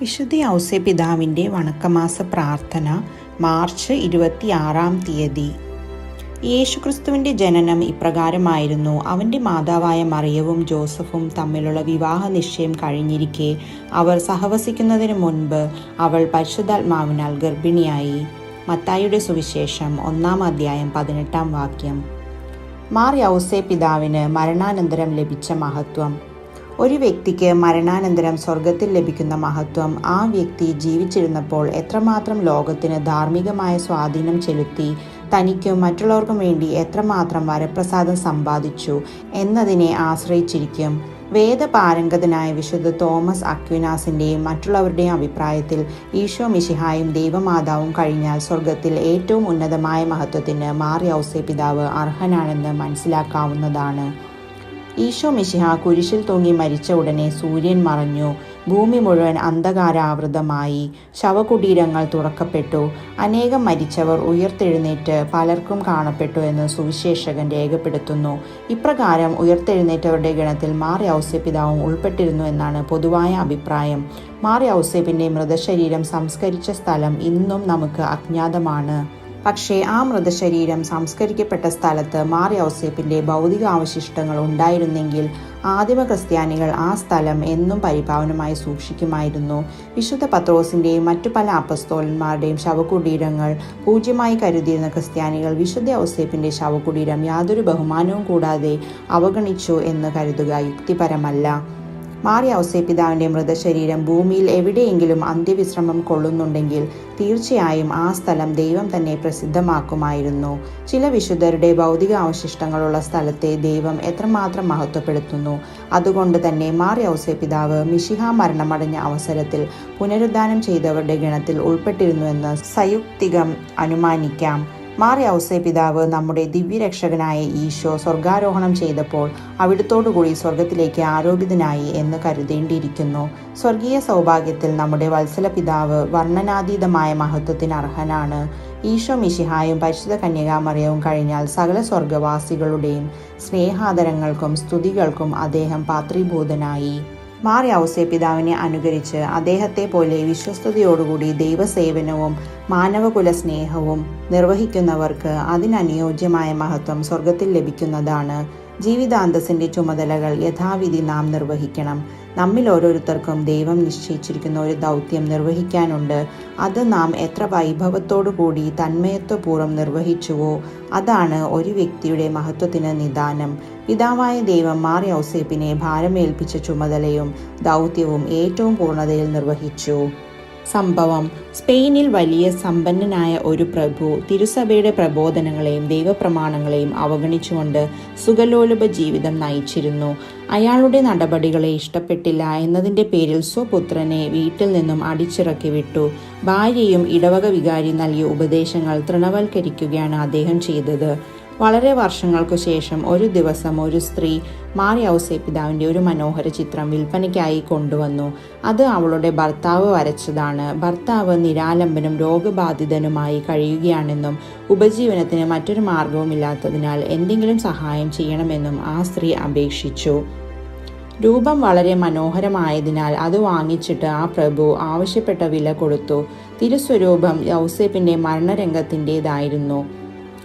വിശുദ്ധ ഔസേ പിതാവിന്റെ വണക്കമാസ പ്രാർത്ഥന മാർച്ച് ഇരുപത്തിയാറാം തീയതി. യേശുക്രിസ്തുവിന്റെ ജനനം ഇപ്രകാരമായിരുന്നു. അവന്റെ മാതാവായ മറിയവും ജോസഫും തമ്മിലുള്ള വിവാഹ നിശ്ചയം കഴിഞ്ഞിരിക്കെ അവർ സഹവസിക്കുന്നതിന് മുൻപ് അവൾ പരിശുദ്ധാത്മാവിനാൽ ഗർഭിണിയായി. മത്തായിയുടെ സുവിശേഷം ഒന്നാം അധ്യായം പതിനെട്ടാം വാക്യം. മാർ യൗസേ പിതാവിന് മരണാനന്തരം ലഭിച്ച മഹത്വം. ഒരു വ്യക്തിക്ക് മരണാനന്തരം സ്വർഗത്തിൽ ലഭിക്കുന്ന മഹത്വം ആ വ്യക്തി ജീവിച്ചിരുന്നപ്പോൾ എത്രമാത്രം ലോകത്തിന് ധാർമ്മികമായ സ്വാധീനം ചെലുത്തി തനിക്കും മറ്റുള്ളവർക്കും വേണ്ടി എത്രമാത്രം വരപ്രസാദം സമ്പാദിച്ചു എന്നതിനെ ആശ്രയിച്ചിരിക്കും. വേദപാരംഗതനായ വിശുദ്ധ തോമസ് അക്വിനാസിന്റെയും മറ്റുള്ളവരുടെയും അഭിപ്രായത്തിൽ ഈശോ മിഷിഹായും ദൈവമാതാവും കഴിഞ്ഞാൽ സ്വർഗത്തിൽ ഏറ്റവും ഉന്നതമായ മഹത്വത്തിന് മാറി ഔസേ പിതാവ് അർഹനാണെന്ന് മനസ്സിലാക്കാവുന്നതാണ്. ഈശോ മിശിഹ കുരിശിൽ തൂങ്ങി മരിച്ച ഉടനെ സൂര്യൻ മറഞ്ഞു. ഭൂമി മുഴുവൻ അന്ധകാരാവൃതമായി. ശവകുടീരങ്ങൾ തുറക്കപ്പെട്ടു. അനേകം മരിച്ചവർ ഉയർത്തെഴുന്നേറ്റ് പലർക്കും കാണപ്പെട്ടു എന്ന് സുവിശേഷകൻ രേഖപ്പെടുത്തുന്നു. ഇപ്രകാരം ഉയർത്തെഴുന്നേറ്റവരുടെ ഗണത്തിൽ മാറി ഔസ്യപിതാവും ഉൾപ്പെട്ടിരുന്നു എന്നാണ് പൊതുവായ അഭിപ്രായം. മാറി ഔസേപ്പിന്റെ മൃതശരീരം സംസ്കരിച്ച സ്ഥലം ഇന്നും നമുക്ക് അജ്ഞാതമാണ്. പക്ഷേ ആ മൃതശരീരം സംസ്കരിക്കപ്പെട്ട സ്ഥലത്ത് മാറി ഔസേപ്പിന്റെ ഭൗതിക അവശിഷ്ടങ്ങൾ ഉണ്ടായിരുന്നെങ്കിൽ ആദിമ ക്രിസ്ത്യാനികൾ ആ സ്ഥലം എന്നും പരിപാവനമായി സൂക്ഷിക്കുമായിരുന്നു. വിശുദ്ധ പത്രോസിന്റെയും മറ്റു പല അപ്പസ്തോലന്മാരുടെയും ശവകുടീരങ്ങൾ പൂജ്യമായി കരുതിയിരുന്ന ക്രിസ്ത്യാനികൾ വിശുദ്ധ ഔസേപ്പിന്റെ ശവകുടീരം യാതൊരു ബഹുമാനവും കൂടാതെ അവഗണിച്ചു എന്ന് കരുതുക യുക്തിപരമല്ല. മാറി ഔസേപിതാവിന്റെ മൃതശരീരം ഭൂമിയിൽ എവിടെയെങ്കിലും അന്ത്യവിശ്രമം കൊള്ളുന്നുണ്ടെങ്കിൽ തീർച്ചയായും ആ സ്ഥലം ദൈവം തന്നെ പ്രസിദ്ധമാക്കുമായിരുന്നു. ചില വിശുദ്ധരുടെ ഭൗതിക അവശിഷ്ടങ്ങളുള്ള സ്ഥലത്തെ ദൈവം എത്രമാത്രം മഹത്വപ്പെടുത്തുന്നു? അതുകൊണ്ട് തന്നെ മാറി ഔസേപിതാവ് മിഷിഹ മരണമടഞ്ഞ അവസരത്തിൽ പുനരുദ്ധാനം ചെയ്തവരുടെ ഗണത്തിൽ ഉൾപ്പെട്ടിരുന്നുവെന്ന് സയുക്തികം അനുമാനിക്കാം. മാറി ഔസേ പിതാവ് നമ്മുടെ ദിവ്യരക്ഷകനായ ഈശോ സ്വർഗാരോഹണം ചെയ്തപ്പോൾ അവിടുത്തോടുകൂടി സ്വർഗത്തിലേക്ക് ആരോപിതനായി എന്ന് കരുതേണ്ടിയിരിക്കുന്നു. സ്വർഗീയ സൗഭാഗ്യത്തിൽ നമ്മുടെ വത്സല പിതാവ് വർണനാതീതമായ മഹത്വത്തിന് അർഹനാണ്. ഈശോ മിശിഹായും പരിശുദ്ധ കന്യകാമറിയവും കഴിഞ്ഞാൽ സകല സ്വർഗവാസികളുടെയും സ്നേഹാദരങ്ങൾക്കും സ്തുതികൾക്കും അദ്ദേഹം പാത്രീഭൂതനായി. ഔസേ പിതാവിനെ അനുകരിച്ച് അദ്ദേഹത്തെ പോലെ വിശ്വസ്തയോടുകൂടി ദൈവസേവനവും മാനവകുല സ്നേഹവും നിർവഹിക്കുന്നവർക്ക് അതിനനുയോജ്യമായ മഹത്വം സ്വർഗത്തിൽ ലഭിക്കുന്നതാണ്. ജീവിതാന്തസിന്റെ ചുമതലകൾ യഥാവിധി നാം നിർവഹിക്കണം. നമ്മിൽ ഓരോരുത്തർക്കും ദൈവം നിശ്ചയിച്ചിരിക്കുന്ന ഒരു ദൗത്യം നിർവഹിക്കാനുണ്ട്. അത് നാം എത്ര വൈഭവത്തോടു കൂടി തന്മയത്വപൂർവം നിർവഹിച്ചുവോ അതാണ് ഒരു വ്യക്തിയുടെ മഹത്വത്തിന് നിദാനം. പിതാവായ ദൈവം മാറി ഔസേപ്പിനെ ഭാരമേൽപ്പിച്ച ചുമതലയും ദൗത്യവും ഏറ്റവും പൂർണതയിൽ നിർവഹിച്ചു. സംഭവം സ്പെയിനിൽ വലിയ സമ്പന്നനായ ഒരു പ്രഭു തിരുസഭയുടെ പ്രബോധനങ്ങളെയും ദൈവപ്രമാണങ്ങളെയും അവഗണിച്ചുകൊണ്ട് സുഖലോലുപ ജീവിതം നയിച്ചിരുന്നു. അയാളുടെ നടപടികളെ ഇഷ്ടപ്പെട്ടില്ല എന്നതിന്റെ പേരിൽ സ്വപുത്രനെ വീട്ടിൽ നിന്നും അടിച്ചിറക്കി വിട്ടു. ഭാര്യയും ഇടവക വികാരി നൽകിയ ഉപദേശങ്ങൾ തൃണവൽക്കരിക്കുകയാണ് അദ്ദേഹം ചെയ്തത്. വളരെ വർഷങ്ങൾക്കു ശേഷം ഒരു ദിവസം ഒരു സ്ത്രീ മാറി ഔസേ പിതാവിന്റെ ഒരു മനോഹര ചിത്രം വിൽപ്പനയ്ക്കായി കൊണ്ടുവന്നു. അത് അവളുടെ ഭർത്താവ് വരച്ചതാണ്. ഭർത്താവ് നിരാലംബനും രോഗബാധിതനുമായി കഴിയുകയാണെന്നും ഉപജീവനത്തിന് മറ്റൊരു മാർഗവുമില്ലാത്തതിനാൽ എന്തെങ്കിലും സഹായം ചെയ്യണമെന്നും ആ സ്ത്രീ അപേക്ഷിച്ചു. രൂപം വളരെ മനോഹരമായതിനാൽ അത് വാങ്ങിച്ചിട്ട് ആ പ്രഭു ആവശ്യപ്പെട്ട വില കൊടുത്തു. തിരുസ്വരൂപം യൗസേപ്പിന്റെ മരണരംഗത്തിന്റെതായിരുന്നു.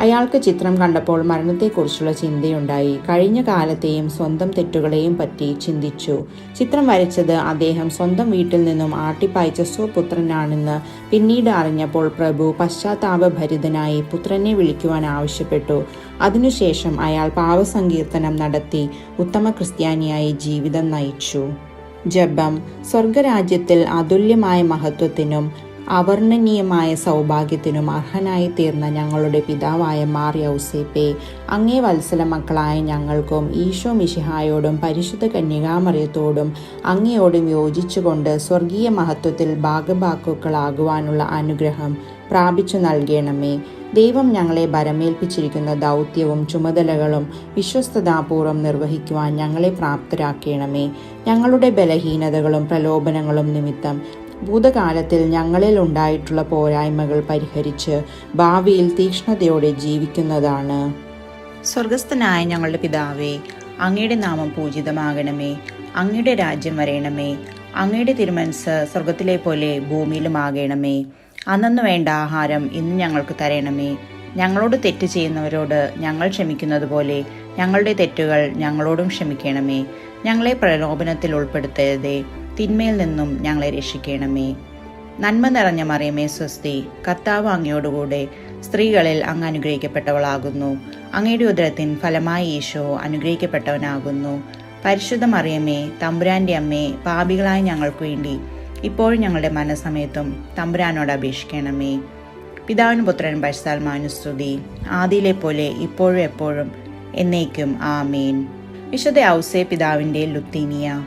അയാൾക്ക് ചിത്രം കണ്ടപ്പോൾ മരണത്തെക്കുറിച്ചുള്ള ചിന്തയുണ്ടായി. കഴിഞ്ഞ കാലത്തെയും സ്വന്തം തെറ്റുകളെയും പറ്റി ചിന്തിച്ചു. ചിത്രം വരച്ചത് അദ്ദേഹം സ്വന്തം വീട്ടിൽ നിന്നും ആട്ടിപ്പായച്ച സ്വപുത്രനാണെന്ന് പിന്നീട് അറിഞ്ഞപ്പോൾ പ്രഭു പശ്ചാത്താപഭരിതനായി പുത്രനെ വിളിക്കുവാൻ ആവശ്യപ്പെട്ടു. അതിനുശേഷം അയാൾ പാവസങ്കീർത്തനം നടത്തി ഉത്തമ ക്രിസ്ത്യാനിയായി ജീവിതം നയിച്ചു. ജപം സ്വർഗരാജ്യത്തിൽ അതുല്യമായ മഹത്വത്തിനും അവർണനീയമായ സൗഭാഗ്യത്തിനും അർഹനായി തീർന്ന ഞങ്ങളുടെ പിതാവായ മാർ യൗസേപ്പെ അങ്ങേ വത്സല മക്കളായ ഞങ്ങൾക്കും ഈശോ മിഷിഹായോടും പരിശുദ്ധ കന്യകാമറിയത്തോടും അങ്ങയോടും യോജിച്ചുകൊണ്ട് സ്വർഗീയ മഹത്വത്തിൽ ഭാഗഭാക്കുക്കളാകുവാനുള്ള അനുഗ്രഹം പ്രാപിച്ചു നൽകണമേ. ദൈവം ഞങ്ങളെ ഭരമേൽപ്പിച്ചിരിക്കുന്ന ദൗത്യവും ചുമതലകളും വിശ്വസ്തതാപൂർവം നിർവഹിക്കുവാൻ ഞങ്ങളെ പ്രാപ്തരാക്കണമേ. ഞങ്ങളുടെ ബലഹീനതകളും പ്രലോഭനങ്ങളും നിമിത്തം ഭൂതകാലത്തിൽ ഞങ്ങളിൽ ഉണ്ടായിട്ടുള്ള പോരായ്മകൾ പരിഹരിച്ച് ഭാവിയിൽ തീക്ഷ്ണതയോടെ ജീവിക്കുന്നതാണ്. സ്വർഗസ്ഥനായ ഞങ്ങളുടെ പിതാവേ അങ്ങയുടെ നാമം പൂജിതമാകണമേ. അങ്ങയുടെ രാജ്യം വരയണമേ അങ്ങയുടെ തിരുമനസ് സ്വർഗത്തിലെ പോലെ ഭൂമിയിലും ആകണമേ അന്നു വേണ്ട ആഹാരം ഇന്ന് ഞങ്ങൾക്ക് തരണമേ. ഞങ്ങളോട് തെറ്റ് ചെയ്യുന്നവരോട് ഞങ്ങൾ ക്ഷമിക്കുന്നത് പോലെ ഞങ്ങളുടെ തെറ്റുകൾ ഞങ്ങളോടും ക്ഷമിക്കണമേ. ഞങ്ങളെ പ്രലോഭനത്തിൽ ഉൾപ്പെടുത്തരുതേ. തിന്മയിൽ നിന്നും ഞങ്ങളെ രക്ഷിക്കണമേ. നന്മ നിറഞ്ഞ മറിയമേ സ്വസ്തി കർത്താവ് അങ്ങയോടുകൂടെ സ്ത്രീകളിൽ അങ്ങ് അനുഗ്രഹിക്കപ്പെട്ടവളാകുന്നു. അങ്ങയുടെ ഉദരത്തിൻ ഫലമായി ഈശോ അനുഗ്രഹിക്കപ്പെട്ടവനാകുന്നു. പരിശുദ്ധ മറിയമേ തമ്പുരാന്റെ അമ്മേ പാപികളായ ഞങ്ങൾക്ക് വേണ്ടി ഇപ്പോഴും ഞങ്ങളുടെ മനസ്സമയത്തും തമ്പുരാനോട് അപേക്ഷിക്കണമേ. പിതാവിന് പുത്രൻ മാനുസ്തുതി ആദിയിലെ പോലെ ഇപ്പോഴും എപ്പോഴും എന്നേക്കും ആമേൻ. വിശുദ്ധ ഔസേ പിതാവിന്റെ ലുത്തീനിയ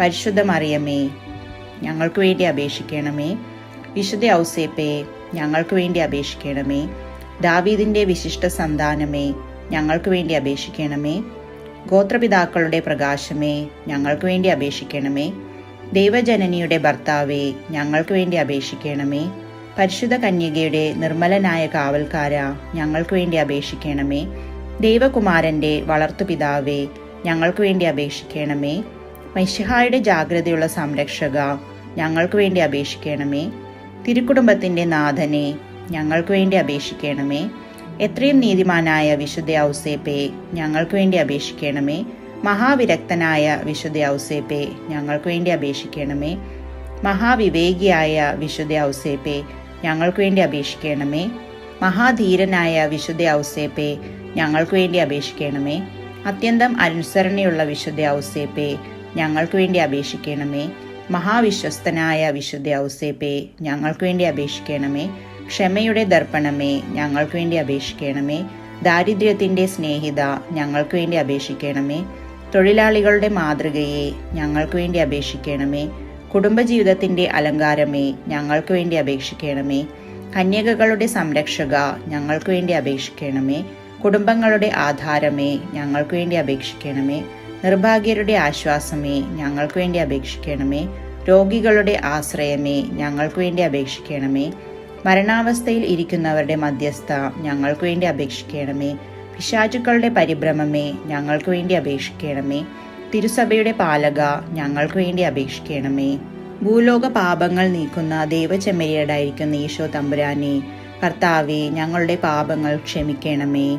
പരിശുദ്ധ മറിയമേ ഞങ്ങൾക്ക് വേണ്ടി അപേക്ഷിക്കണമേ. വിശുദ്ധ ഔസേപ്പേ ഞങ്ങൾക്ക് വേണ്ടി അപേക്ഷിക്കണമേ. ദാവീദിന്റെ വിശിഷ്ട സന്താനമേ ഞങ്ങൾക്ക് വേണ്ടി അപേക്ഷിക്കണമേ. ഗോത്രപിതാക്കളുടെ പ്രകാശമേ ഞങ്ങൾക്ക് വേണ്ടി അപേക്ഷിക്കണമേ. ദൈവജനനിയുടെ ഭർത്താവേ ഞങ്ങൾക്ക് വേണ്ടി അപേക്ഷിക്കണമേ. പരിശുദ്ധ കന്യകയുടെ നിർമ്മലനായ കാവൽക്കാര ഞങ്ങൾക്ക് വേണ്ടി അപേക്ഷിക്കണമേ. ദൈവകുമാരന്റെ വളർത്തുപിതാവേ ഞങ്ങൾക്ക് വേണ്ടി അപേക്ഷിക്കണമേ. മൈശഹായുടെ ജാഗ്രതയുള്ള സംരക്ഷക ഞങ്ങൾക്ക് വേണ്ടി അപേക്ഷിക്കണമേ. തിരുക്കുടുംബത്തിന്റെ നാഥനെ ഞങ്ങൾക്ക് വേണ്ടി അപേക്ഷിക്കണമേ. എത്രയും നീതിമാനായ വിശുദ്ധ ഔസേപ്പെ ഞങ്ങൾക്ക് വേണ്ടി അപേക്ഷിക്കണമേ. മഹാവിരക്തനായ വിശുദ്ധ ഔസേപ്പെ ഞങ്ങൾക്ക് വേണ്ടി അപേക്ഷിക്കണമേ. മഹാവിവേകിയായ വിശുദ്ധ ഔസേപ്പെ ഞങ്ങൾക്ക് വേണ്ടി അപേക്ഷിക്കണമേ. മഹാധീരനായ വിശുദ്ധ ഔസേപ്പെ ഞങ്ങൾക്ക് വേണ്ടി അപേക്ഷിക്കണമേ. അത്യന്തം അനുസരണയുള്ള വിശുദ്ധ ഔസേപ്പെ ഞങ്ങൾക്ക് വേണ്ടി അപേക്ഷിക്കണമേ. മഹാവിശ്വസ്തനായ വിശുദ്ധ ഔസേപ്പെ ഞങ്ങൾക്ക് വേണ്ടി അപേക്ഷിക്കണമേ. ക്ഷമയുടെ ദർപ്പണമേ ഞങ്ങൾക്ക് വേണ്ടി അപേക്ഷിക്കണമേ. ദാരിദ്ര്യത്തിന്റെ സ്നേഹിത ഞങ്ങൾക്ക് വേണ്ടി അപേക്ഷിക്കണമേ. തൊഴിലാളികളുടെ മാതൃകയെ ഞങ്ങൾക്ക് വേണ്ടി അപേക്ഷിക്കണമേ. കുടുംബജീവിതത്തിന്റെ അലങ്കാരമേ ഞങ്ങൾക്ക് വേണ്ടി അപേക്ഷിക്കണമേ. കന്യകകളുടെ സംരക്ഷക ഞങ്ങൾക്ക് വേണ്ടി അപേക്ഷിക്കണമേ. കുടുംബങ്ങളുടെ ആധാരമേ ഞങ്ങൾക്ക് വേണ്ടി അപേക്ഷിക്കണമേ. നിർഭാഗ്യരുടെ ആശ്വാസമേ ഞങ്ങൾക്ക് വേണ്ടി അപേക്ഷിക്കണമേ. രോഗികളുടെ ആശ്രയമേ ഞങ്ങൾക്ക് വേണ്ടി അപേക്ഷിക്കണമേ. മരണാവസ്ഥയിൽ ഇരിക്കുന്നവരുടെ മധ്യസ്ഥ ഞങ്ങൾക്ക് വേണ്ടി അപേക്ഷിക്കണമേ. പിശാചുക്കളുടെ പരിഭ്രമമേ ഞങ്ങൾക്ക് വേണ്ടി അപേക്ഷിക്കണമേ. തിരുസഭയുടെ പാലക ഞങ്ങൾക്ക് വേണ്ടി അപേക്ഷിക്കണമേ. ഭൂലോക പാപങ്ങൾ നീക്കുന്ന ദൈവചെമ്മരിയടായിരിക്കുന്ന ഈശോ തമ്പുരാനെ കർത്താവെ ഞങ്ങളുടെ പാപങ്ങൾ ക്ഷമിക്കണമേ.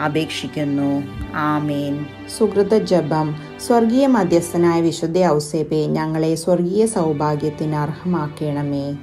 അപേക്ഷിക്കുന്നു. ആമേൻ. സുഹൃത ജപം. സ്വർഗീയ മധ്യസ്ഥനായ വിശുദ്ധ ഔസേബെ ഞങ്ങളെ സ്വർഗീയ സൗഭാഗ്യത്തിന് അർഹമാക്കണമേ.